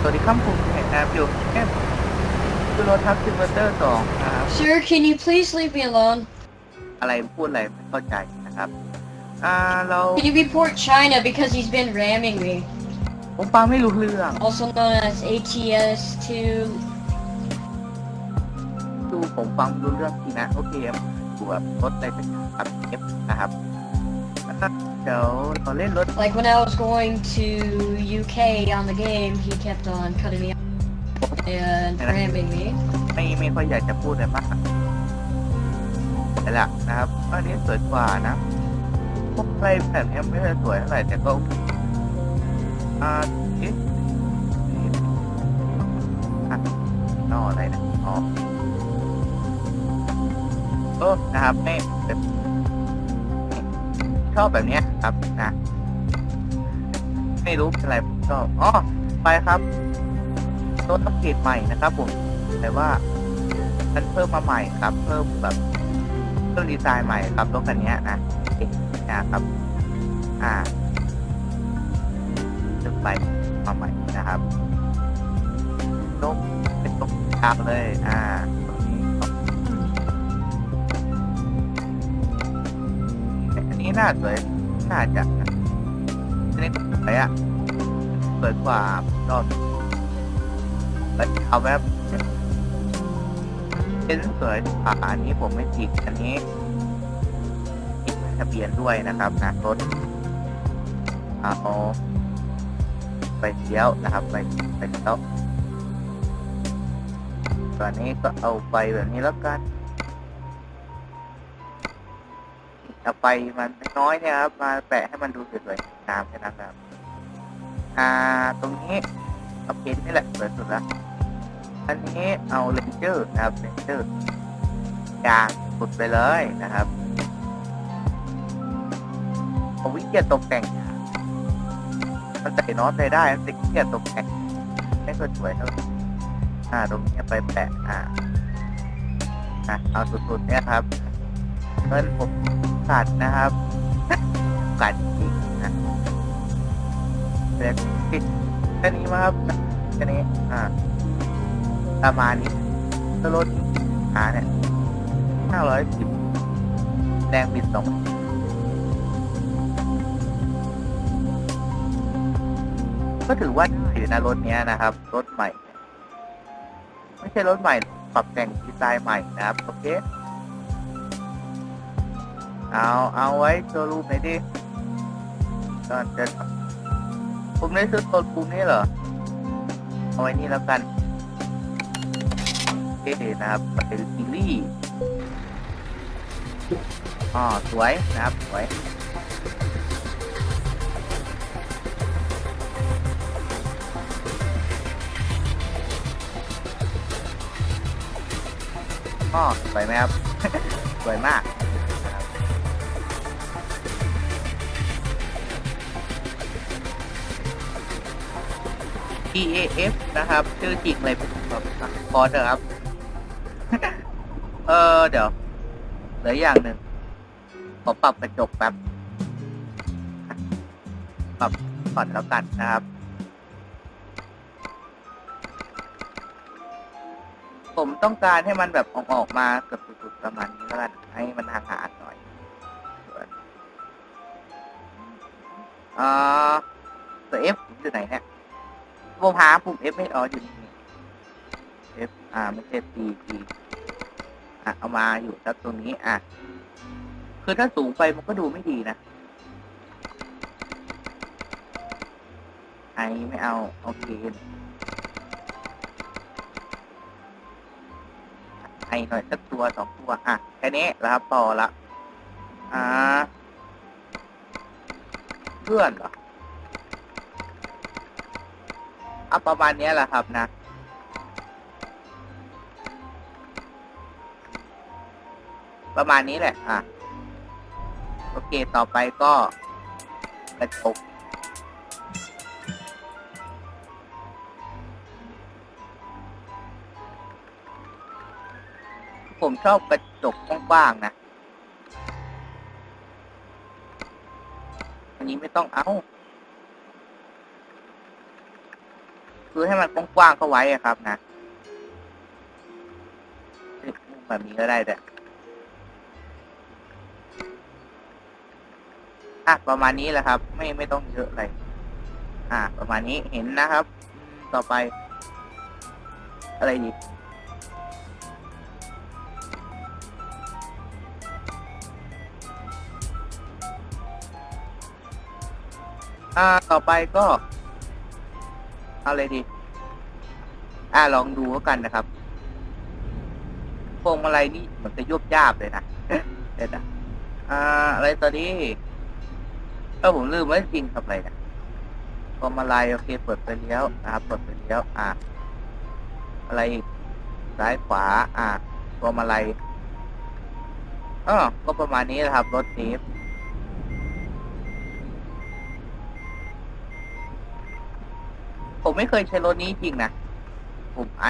สวัสดีครับผมแอบอยู่แอบคือรถทับซิมเวอร์เตอร์สองนะครับ Sir, can you please leave me alone? อะไรพูดอะไรไม่เข้าใจนะครับ อ่าเรา Can you report China because he's been ramming me? ผมฟังไม่รู้เรื่อง Also known as ATS2. ดูผมฟังไม่รู้เรื่องทีนะ โอเคครับดูแบบรถอะไรเป็นครับเอฟนะครับแล้วก็ เดี๋ยวเราเล่นรถ Like when I was going to UK on the game, he kept on cutting me off and ramming me. ไม่ไม่ค่อยอยากจะพูดอะไรมากแต่ละนะครับอันนี้สวยกว่านะพวกอะไรแบบนี้ไม่ค่อยสวยเท่าไหร่แต่ก็โอเคอ่าเอ๊ะนี่อะนออะไรนะอ๋อเออนะครับไม่เป็น ชอบแบบเนี้ยครับนะ ไม่รู้เป็นอะไรผมชอบอ๋อไปครับรถอัปเกรดใหม่นะครับ ผมแต่ว่ามันเพิ่มมาใหม่ครับ เพิ่มแบบเพิ่มดีไซน์ใหม่ครับรถคันนี้นะเอ๊ะนะครับ อ่าเพิ่มไปมาใหม่นะครับนกเป็นนกยาวเลย อ่า นี้อันนี้น่าสวยน่าจะนะอันนี้ก็สวยอะสวยกว่าชอบแล้วเอาแบบเป็นสวยผ่าอันนี้ผมไม่ติดอันนี้ติดทะเบียนด้วยนะครับนะรถเอาไปเที่ยวนะครับไปไปเที่ยวตอนนี้ก็เอาไปแบบนี้แล้วกัน เอาไปมันน้อยเนี่ยครับ มาแปะให้มันดูสวยๆงามแค่นั้นครับอ่าตรงนี้เอาเพนนี่แหละสวยสุดละอันนี้เอาเลนเจอร์นะครับเลนเจอร์ยางสุดไปเลยนะครับผมวิเกียรตกแต่งมันใส่น็อตใส่ได้มันติดเกียรตกแต่งไม่ค่อยสวยเท่าไหร่อ่าตรงนี้ไปแปะอ่าอะเอาสุดๆเนี่ยครับเงินผม กัดนะครับ กัดจริงนะเสร็จปิดแค่นี้มาครับแค่นี้อ่าประมาณนี้ก็ลดหาเนี่ยห้าร้อยสิบแรงบิดสองก็ถือว่าได้อยู่นะรถเนี้ยนะครับ รถใหม่ ไม่ใช่รถใหม่ ปรับแต่งดีไซน์ใหม่นะครับ โอเค เอาเอาไว้โชว์รูปหน่อยดิก่อนจะผมได้ซื้อตัวปุ่มนี้เหรอ เอาไว้นี่แล้วกันเท่นะครับเป็นซีรีส์อ๋อสวยนะครับสวยอ๋อสวยไหมครับ สวยมาก EAF นะครับชื่อจริงเลยผมแบบพอเถอะครับ เออเดี๋ยวเหลืออย่างหนึ่งขอปรับกระจกแป๊บปรับก่อนแล้วกันนะครับ ผมต้องการให้มันแบบออกออกมาเกือบสุดๆประมาณนี้แล้วกันให้มันหางๆหน่อยอ่าตัว F อยู่ไหนเนี่ย ผมหาปุ่ม F ไม่อ๋ออยู่นี่ F อ่าไม่ใช่ P P อะเอามาอยู่สักตรงนี้อะคือถ้าสูงไปมันก็ดูไม่ดีนะไอไม่เอา โอเคไอหน่อยสักตัวสองตัว อะแค่นี้แล้วครับต่อละ อ่า เพื่อนเหรอ อาประมาณนี้แหละครับนะประมาณนี้แหละ อะ โอเค ต่อไปก็กระจกผมชอบกระจกกว้างๆนะ อันนี้ไม่ต้องเอา คือให้มันกว้างๆเข้าไว้ครับนะแบบนี้ก็ได้แต่อะประมาณนี้แหละครับ ไม่ไม่ต้องเยอะอะไรอะประมาณนี้เห็นนะครับ ต่อไป อะไรดีอ่าต่อไปก็ เอาอะไรดี อ่าลองดูแล้วกันนะครับพวงมาลัยนี่เหมือนจะยุบยาบเลยนะเดี๋ยนะอ่า อะไรตอนนี้เออผมลืมไว้จริงทำอะไรนะพวงมาลัยโอเค เปิดไปเลี้ยวนะครับเปิดไปเลี้ยวอ่า อะไรซ้ายขวา อ่าพวงมาลัยอ๋อก็ประมาณนี้แหละครับ รถนี้ ผมไม่เคยใช้รถนี้จริงนะ ผมไอ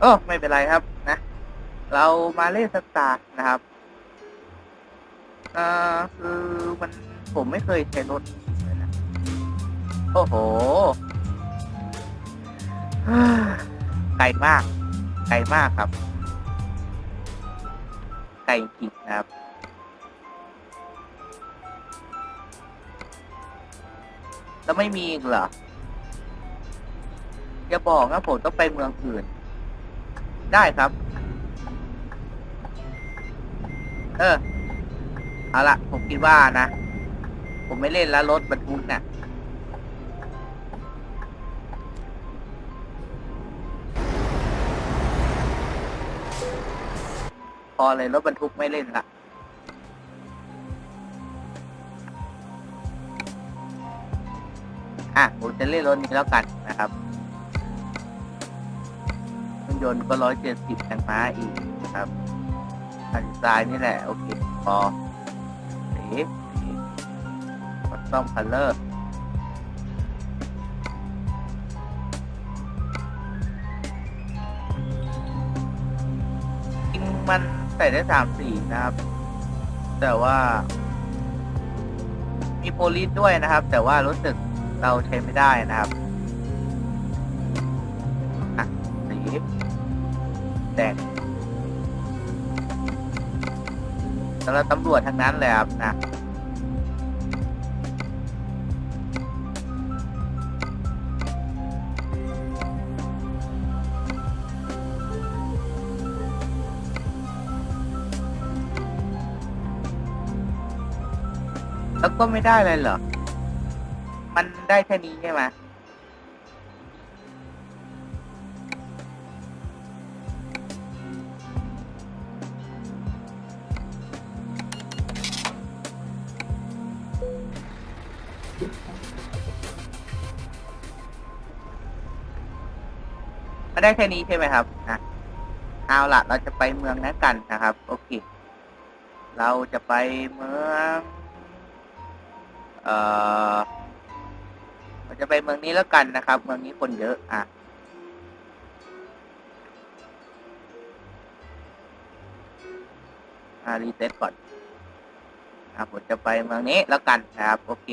เออไม่เป็นไรครับนะ เรามาเล่นสตาร์นะครับเอ่อคือมันผมไม่เคยใช้รถนี้เลยนะ โอ้โหไกลมาก ไกลมากครับ ไกลจริงนะครับ แล้วไม่มีอีกเหรออย่าบอกนะผมต้องไปเมืองอื่น ได้ครับ เออ เอาละผมคิดว่านะ ผมไม่เล่นแล้วรถบรรทุกเนี่ยพอเลยรถบรรทุกไม่เล่นละ อะผมจะเล่นรถนี้แล้วกันนะครับเครื่องยนต์ก็ร้อยเจ็ดสิบแรงม้าอีกนะครับอันดีไซน์นี่แหละ โอเคพอสีสีคัสตอมคัลเลอร์จริงมันใส่ได้สามสีนะครับ แต่ว่า มีโพลิสด้วยนะครับ แต่ว่ารู้สึก เราใช้ไม่ได้นะครับอะสีแดงสำหรับตำรวจทั้งนั้นเลยครับนะแล้วก็ไม่ได้เลยเหรอ มันได้แค่นี้ใช่ไหมมันได้แค่นี้ใช่ไหมครับนะเอาละเราจะไปเมืองนั้นกันนะครับ โอเค เราจะไปเมือง เอ่อ เราจะไปเมืองนี้แล้วกันนะครับ เมืองนี้คนเยอะอะอ่ารีเซ็ตก่อนอะผมจะไปเมืองนี้แล้วกันนะครับ โอเค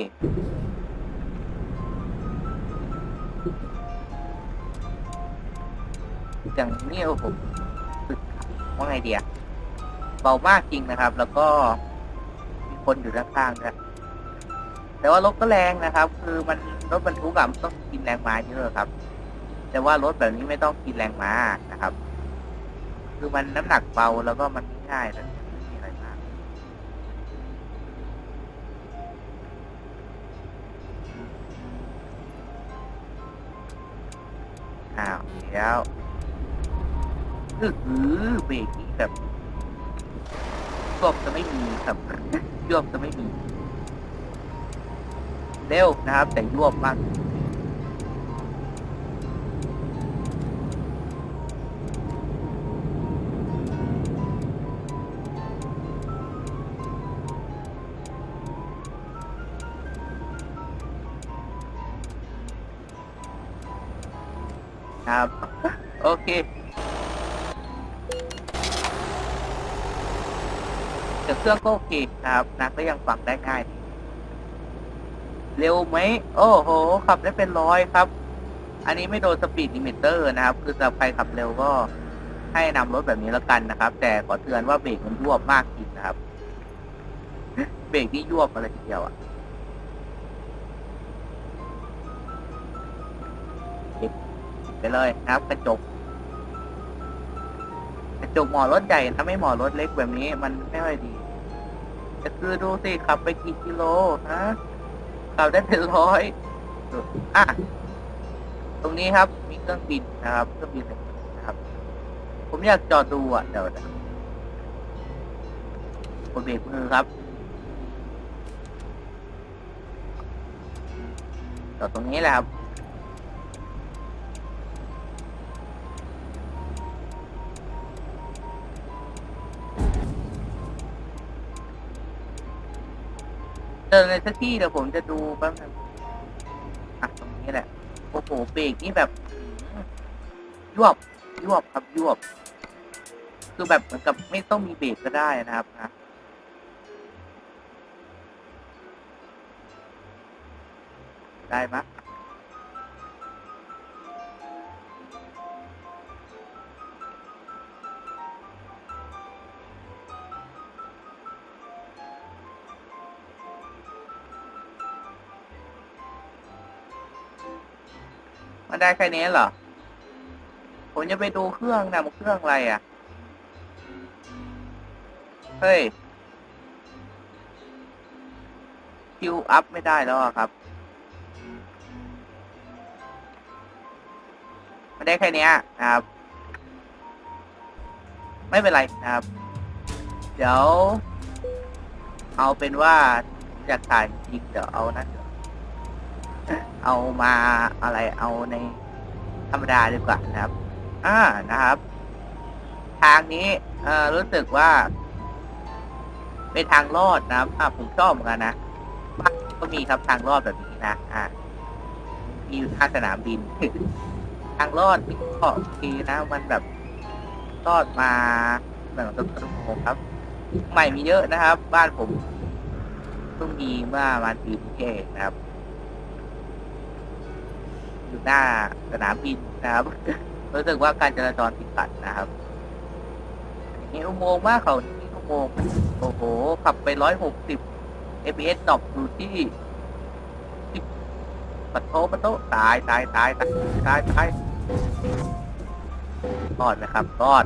อย่างนี้โอ้โหสึกว่าไงเดียเบามากจริงนะครับ แล้วก็มีคนอยู่ด้านข้างด้วย แต่ว่ารถก็แรงนะครับ คือมันรถบรรทุกอะมันต้องกินแรงม้าเยอะครับ แต่ว่ารถแบบนี้ไม่ต้องกินแรงม้านะครับ คือมันน้ำหนักเบาแล้วก็มันง่ายแต่ไม่มีอะไรมากอ้าวแล้วอือหือเบรกนี่แบบยวบจะไม่มีครับยวบจะไม่มี เร็วนะครับ แต่ยวบมากครับ โอเคแต่เครื่องก็โอเคนะครับนะก็ยังฟังได้ง่ายดี เร็วไหม โอ้โห ขับได้เป็นร้อยครับ อันนี้ไม่โดนสปีดลิมิเตอร์นะครับ คือสำหรับใครขับเร็วก็ให้นำรถแบบนี้แล้วกันนะครับ แต่ขอเตือนว่าเบรกมันยวบมากจริงนะครับ เบรกนี่ยวบอะไรทีเดียวอะปิดไปเลยนะครับ กระจกกระจกหมอรถใหญ่ถ้าไม่หมอรถเล็กแบบนี้ มันไม่ค่อยดีแต่คือดูสิขับไปกี่กิโลฮะ ขับได้เป็นร้อยอะตรงนี้ครับ มีเครื่องบินนะครับเครื่องบินนะครับ ผมอยากจอดดูอะเดี๋ยวนะกดเบรกมือครับจอดตรงนี้แหละครับ อในสักที่เดี๋ยวผมจะดูแป๊บนึงอะตรงนี้แหละ โอ้โหเบรกนี่แบบยวบยวบครับยวบ คือแบบเหมือนกับไม่ต้องมีเบรกก็ได้นะครับนะได้ไหม มันได้แค่นี้เหรอ ผมจะไปดูเครื่องนะมันเครื่องอะไรอะ เฮ้ยคิวอัพไม่ได้แล้วอะครับ มันได้แค่นี้นะครับ ไม่เป็นไรนะครับ เดี๋ยว เอาเป็นว่าอยากถ่ายจริงเดี๋ยวเอานะ เอามาอะไรเอาในธรรมดาดีกว่านะครับ อ่านะครับ ทางนี้ เอ่อรู้สึกว่า เป็นทางลอดนะครับ อ่าผมชอบเหมือนกันนะบ้านก็มีครับทางลอดแบบนี้นะอ่ามีอยู่ท่าสนามบิน ทางลอดนี่ก็โอเคนะ มันแบบลอดมาแบบตระโงครับ ใหม่มีเยอะนะครับ บ้านผมเพิ่งมีเมื่อวันปีที่เองนะครับ อยู่หน้าสนามบินนะครับ รู้สึกว่าการจราจรติดขัดนะครับนี่อุโมงค์มากเขานี่อุโมงค์โอ้โห ขับไปร้อยหกสิบ fps ดรอปอยู่ที่สิบปัดโตปัดโตตายตายตายตายตายตายรอดนะครับรอด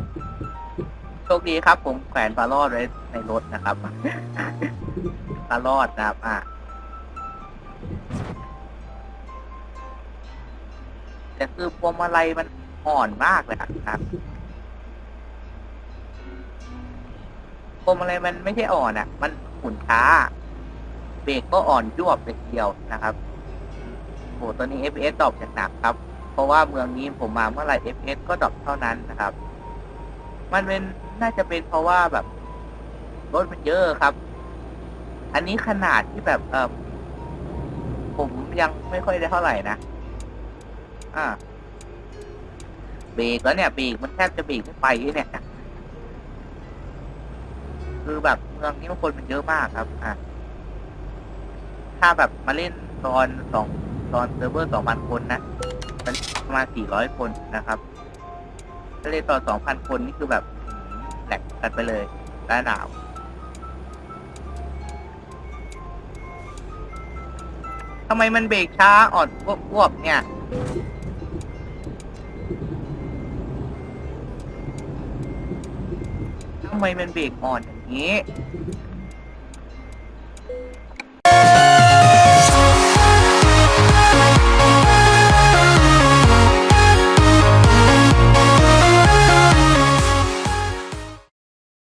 โชคดีครับ ผมแขวนปลารอดไว้ในรถนะครับปลารอดนะครับ อะ แต่คือพวงมาลัยมันอ่อนมากเลยอะครับพวงมาลัยมันไม่ใช่อ่อนอะมันหมุนช้า เบรกก็อ่อนยวบเลยทีเดียวนะครับโหตอนนี้ FPS ดรอปอย่างหนักครับ เพราะว่าเมืองนี้ผมมาเมื่อไหร่ FPS ก็ดรอปเท่านั้นนะครับ มันเป็นน่าจะเป็นเพราะว่าแบบรถมันเยอะครับ อันนี้ขนาดที่แบบเออผมยังไม่ค่อยได้เท่าไหร่นะ อ่าเบรกแล้วเนี่ยเบรกมันแทบจะเบรกไม่ไปเนี่ยคือแบบเมืองนี้คนมันเยอะมากครับ อะถ้าแบบมาเล่นตอนสองตอนเซิร์ฟเวอร์สองพันคนนะมันประมาณสี่ร้อยคนนะครับถ้าเล่นตอนสองพันคนนี่คือแบบแหลกกันไปเลยและหนาวทำไมมันเบรกช้าอ่อนวบเนี่ยำไมมันเบรกอ่อนอย่างนี้